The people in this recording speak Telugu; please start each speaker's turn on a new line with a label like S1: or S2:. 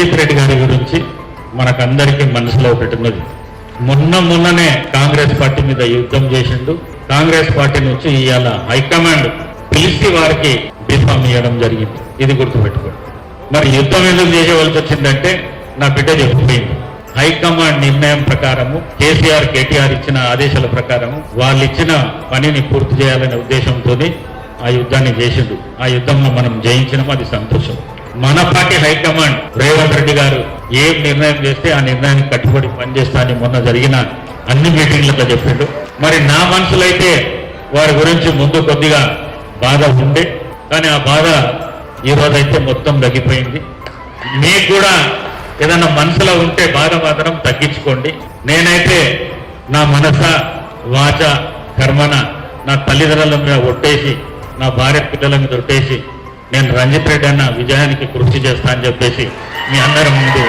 S1: రంజిత్ రెడ్డి గారి గురించి మనకందరికీ మనసులో ఒకటి ఉన్నది. మొన్న మొన్ననే కాంగ్రెస్ పార్టీ మీద యుద్ధం చేసిండు. కాంగ్రెస్ పార్టీ నుంచి ఇవాళ హైకమాండ్ పిలిచి వారికి బీఫామ్ ఇవ్వడం జరిగింది. ఇది గుర్తుపెట్టుకోండి. మరి యుద్ధం ఎందుకు చేసేవలసి వచ్చిందంటే నా బిడ్డ చెప్పిపోయింది హైకమాండ్ నిర్ణయం ప్రకారము కేసీఆర్ కేటీఆర్ ఇచ్చిన ఆదేశాల ప్రకారము వాళ్ళు ఇచ్చిన పనిని పూర్తి చేయాలనే ఉద్దేశంతో ఆ యుద్ధాన్ని చేసిండు. ఆ యుద్ధంలో మనం జయించడం అది సంతోషం. మన పార్టీ హైకమాండ్ రేవంత్ రెడ్డి గారు ఏం నిర్ణయం చేస్తే ఆ నిర్ణయానికి కట్టుబడి పనిచేస్తానని మొన్న జరిగిన అన్ని మీటింగ్లతో చెప్పిండు. మరి నా మనసులో అయితే వారి గురించి ముందు కొద్దిగా బాధ ఉండే కానీ ఆ బాధ ఈరోజైతే మొత్తం తగ్గిపోయింది. మీకు కూడా ఏదైనా మనసులో ఉంటే బాధ మాత్రం తగ్గించుకోండి. నేనైతే నా మనస వాచ కర్మన నా తల్లిదండ్రుల మీద ఒట్టేసి నా భార్య పిల్లల మీద ఒట్టేసి నేను రంజిత్ రెడ్డి అన్న విజయానికి కృషి చేస్తా అని చెప్పేసి మీ అందరి ముందు